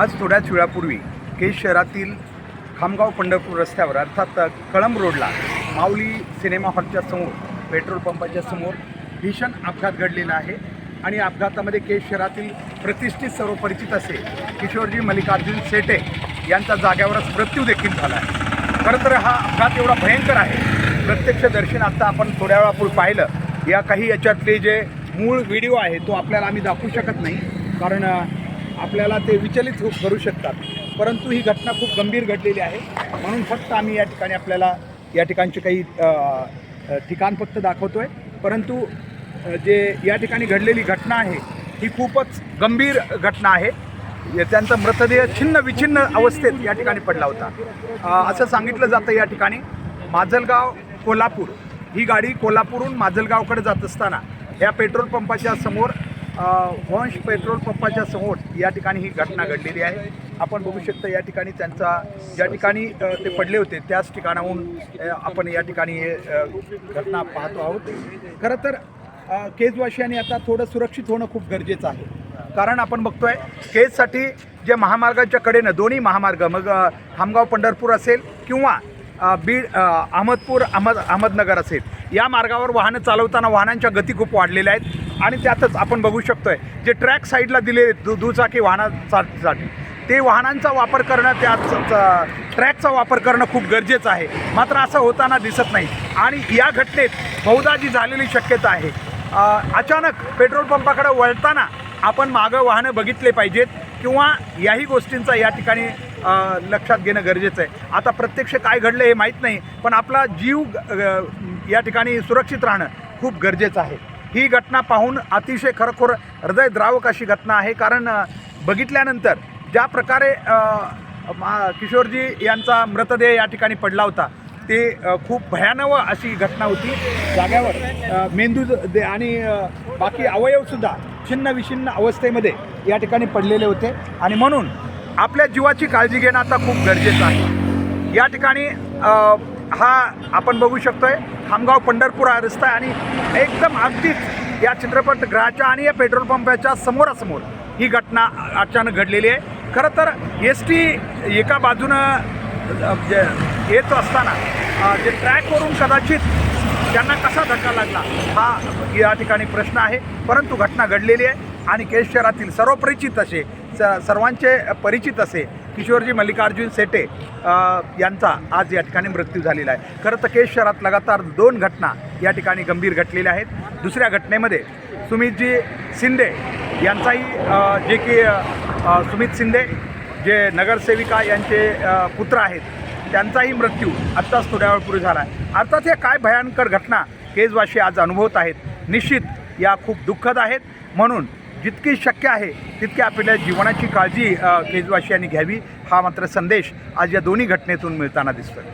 आज थोड्याच वेळापूर्वी केज शहरातील खामगाव पंढरपूर रस्त्यावर अर्थात कळंब रोडला माऊली सिनेमा हॉलच्या समोर पेट्रोल पंपाच्या समोर भीषण अपघात घडलेला आहे. आणि अपघातामध्ये केज शहरातील प्रतिष्ठित सर्व परिचित असे किशोरजी मल्लिकार्जुन सेटे यांचा जाग्यावरच मृत्यू देखील झाला आहे. खरं तर हा अपघात एवढा भयंकर आहे. प्रत्यक्ष दर्शन आता आपण थोड्या वेळापूर्वी पाहिलं. या काही याच्यातले जे मूळ व्हिडिओ आहे तो आपल्याला आम्ही दाखवू शकत नाही. कारण आपल्याला ते विचलित हो- करू शकतात. परंतु ही घटना खूप गंभीर घडलेली आहे. म्हणून फक्त आम्ही या ठिकाणी आपल्याला या ठिकाणचे काही ठिकाण फक्त दाखवतो आहे परंतु जे या ठिकाणी घडलेली घटना आहे ही खूपच गंभीर घटना आहे. त्यांचा मृतदेह छिन्न विछिन्न अवस्थेत या ठिकाणी पडला होता. असं सांगितलं जातं या ठिकाणी. माजलगाव कोल्हापूर. ही गाडी कोल्हापूरहून माजलगावकडे जात असताना या पेट्रोल पंपाच्या समोर वंश पेट्रोल पंपाच्या समोर या ठिकाणी ही घटना घडलेली आहे. आपण बघू शकता या ठिकाणी त्यांचा ज्या ठिकाणी ते पडले होते त्याच ठिकाणाहून आपण या ठिकाणी हे, घटना पाहतो आहोत. खरं तर केजवाशियांनी आता थोडं सुरक्षित होणं खूप गरजेचं आहे. कारण आपण बघतोय केजसाठी जे महामार्गाच्या कडेनं दोन्ही महामार्ग मग अ, खामगाव पंढरपूर असेल किंवा बीड अहमदपूर अहमद अहमदनगर असेल या मार्गावर वाहनं चालवताना वाहनांच्या गती खूप वाढलेल्या आहेत. आणि त्यातच आपण बघू शकतोय जे ट्रॅक साईडला दिले दु दुचाकी वाहनासाठी ते वाहनांचा वापर करणं त्या ट्रॅकचा वापर करणं खूप गरजेचं आहे. मात्र असं होताना दिसत नाही. आणि या घटनेत बहुधा जी झालेली शक्यता आहे अचानक पेट्रोल पंपाकडे वळताना आपण मागं वाहनं बघितले पाहिजेत किंवा याही गोष्टींचा या ठिकाणी लक्षात घेणं गरजेचं आहे. आता प्रत्यक्ष काय घडलं हे माहीत नाही पण आपला जीव या ठिकाणी सुरक्षित राहणं खूप गरजेचं आहे. ही घटना पाहून अतिशय खरोखर हृदयद्रावक अशी घटना आहे. कारण बघितल्यानंतर ज्या प्रकारे किशोरजी यांचा मृतदेह या ठिकाणी पडला होता ते खूप भयानव अशी घटना होती. जाग्यावर मेंदू दे- आणि बाकी अवयवसुद्धा छिन्न विछिन्न अवस्थेमध्ये या ठिकाणी पडलेले होते. आणि म्हणून आपल्या जीवाची काळजी घेणं आता खूप गरजेचं आहे. या ठिकाणी हा आपण बघू शकतोय खामगाव पंढरपूर हा रस्ता आहे आणि एकदम अगदीच या चित्रपटगृहाच्या आणि या पेट्रोल पंपाच्या समोरासमोर ही घटना अचानक घडलेली आहे. खरं तर एस टी एका बाजूनं जे येत असताना जे ट्रॅकवरून कदाचित त्यांना कसा धक्का लागला हा या ठिकाणी प्रश्न आहे. परंतु घटना घडलेली आहे आणि केश शहरातील सर्व परिचित असे स सर्वांचे परिचित असे किशोरजी मल्लिकार्जुन सेटे यांचा आज या ठिकाणी मृत्यू झालेला आहे. खरं तर केश शहरात लगातार दोन घटना या ठिकाणी गंभीर घटलेल्या आहेत. दुसऱ्या घटनेमध्ये सुमितजी शिंदे यांचाही जे की सुमित शिंदे जे नगरसेविका यांचे पुत्र आहेत त्यांचाही मृत्यू आत्ताच थोड्या वेळपूर्वी झाला आहे. अर्थात या काय भयंकर घटना केजवाशी आज अनुभवत आहेत निश्चित या खूप दुःखद आहेत. म्हणून जितकी शक्य आहे तितकी आपल्या जीवनाची काळजी केजवासियांनी घ्यावी. हा मात्र संदेश आज या दोन्ही घटनेतून मिळताना दिसतोय.